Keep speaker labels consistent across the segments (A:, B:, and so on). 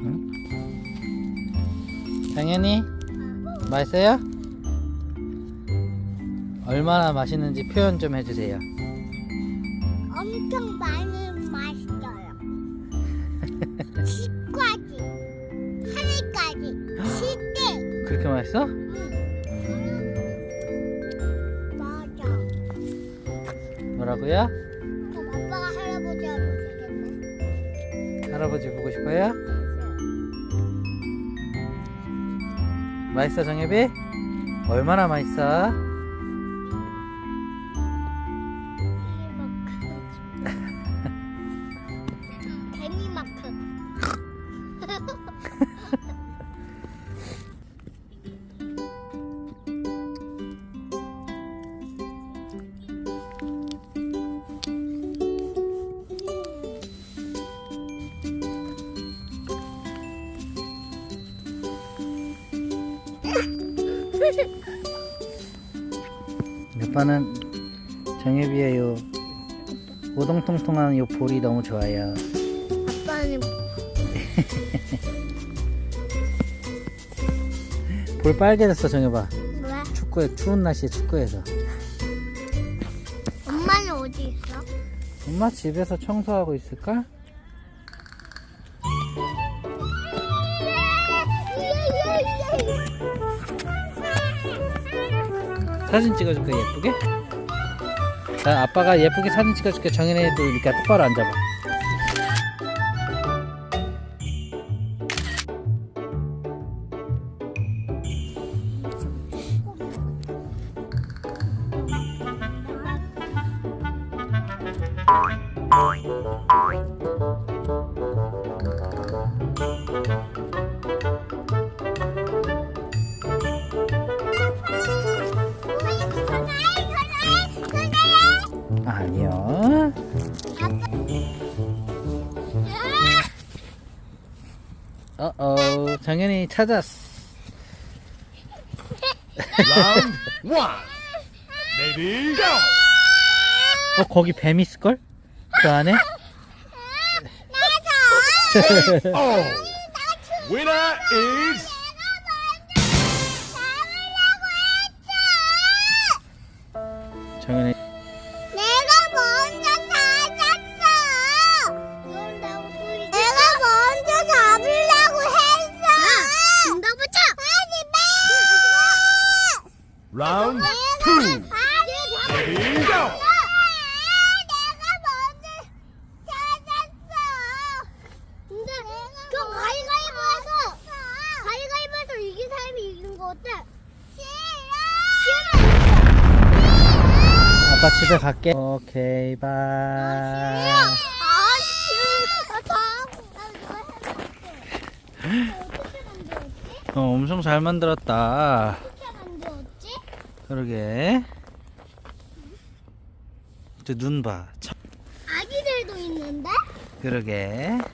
A: 응? 당연히 맛있어요? 얼마나 맛있는지 표현 좀 해주세요.
B: 엄청 많이 맛있어요. 치과지, 하늘까지, 시대.
A: 그렇게 맛있어?
B: 맞아.
A: 뭐라고요?
B: 할아버지
A: 보고 싶어요? 맛있어 정혜비? 얼마나 맛있어? 아빠는 정혜비의 요 오동통통한 요 볼이 너무 좋아요.
B: 아빠는
A: 볼 빨개졌어 정혜봐.
B: 왜?
A: 축구에 추운 날씨에 축구해서.
B: 엄마는 어디 있어?
A: 엄마 집에서 청소하고 있을까? 사진 찍어줄까 예쁘게? 자 아빠가 예쁘게 사진 찍어줄게 정현이도 이렇게 똑바로 앉아봐 어어 정현이 찾았어
C: Round one. Ready, go.
A: 어 거기 뱀 있을걸? 그 안에?
C: Oh. Winner is
A: 정현이
B: 거 어때? 싫어. 싫어.
A: 아빠 집에 갈게 오케이 바이
B: 아 만들었지?
A: 어 엄청 잘 만들었다? 그러게 저 눈 봐. 참,
B: 아기들도 있는데?
A: 그러게.
B: 여기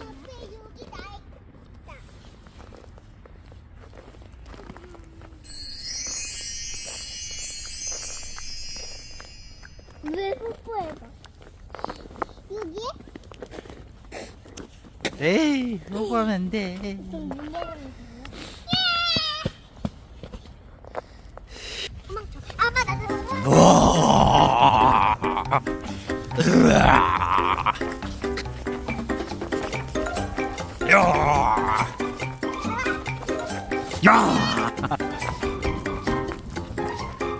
B: 옆에 여기 나 있다. 왜 뽀뽀해봐? 여기?
A: 에이, 안 돼.
B: 좀
A: 으아. 야. 야.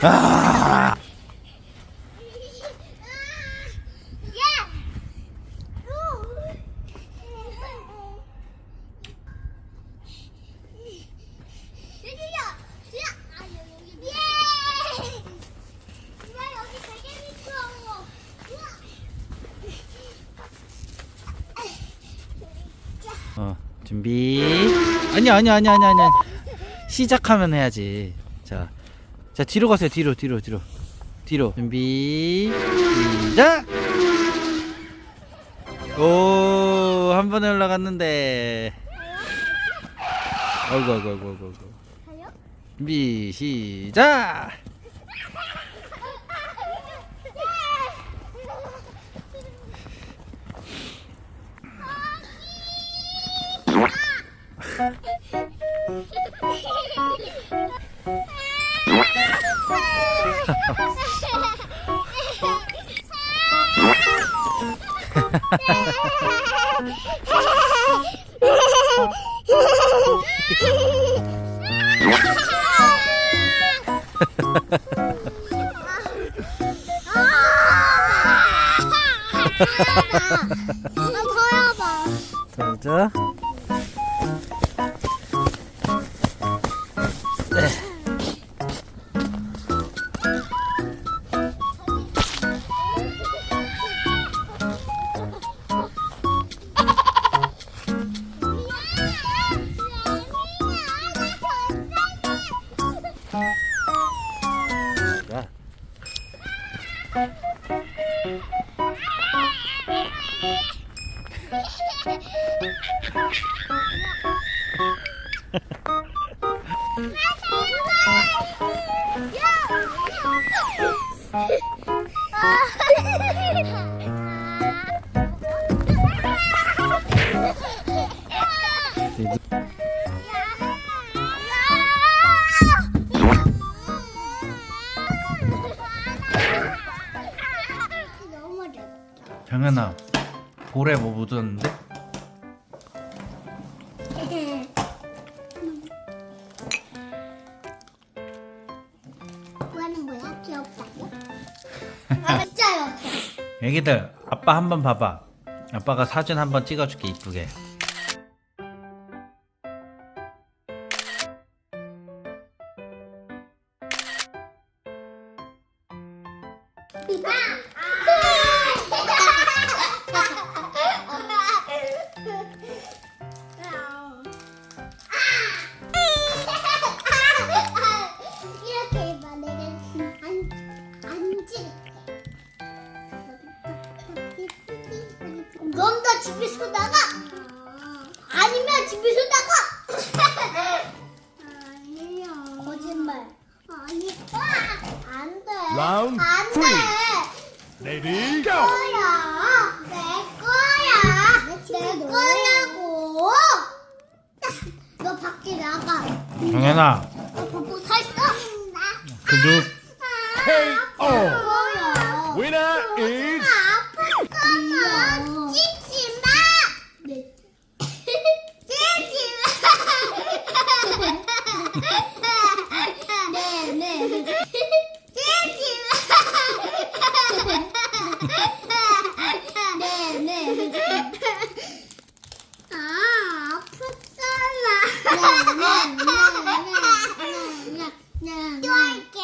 A: 아. 어, 준비. 아니 아니 아니 아니 아니. 시작하면 해야지. 자. 자, 뒤로 가세요. 뒤로 뒤로 뒤로. 뒤로. 준비. 시작. 오, 한 번에 올라갔는데. 아이고 아이고 아이고. 아이고. 준비 시작.
B: 나 더해봐.
C: 자, 자. 정현아, 볼에 뭐 묻었는데? 애기들, 아빠 한번 봐봐. 아빠가 사진 한번 찍어줄게 이쁘게.
B: 안 돼. 거야. 내 거야. 내 거야고. 너 밖에 나가.
C: 정현아,
B: 너 보고 서 있어.
C: 근육
D: KO!
B: 거야.
D: Winner is
B: 아프잖아. 찢지 마. 네. 찢지 마. 네, 네. 찢지 마. 네, 네. 아, 아프잖아. 네, 네, 네, 네, 네, 네. 또 할게.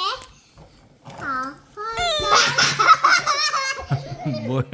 B: 아파.
C: 뭐야?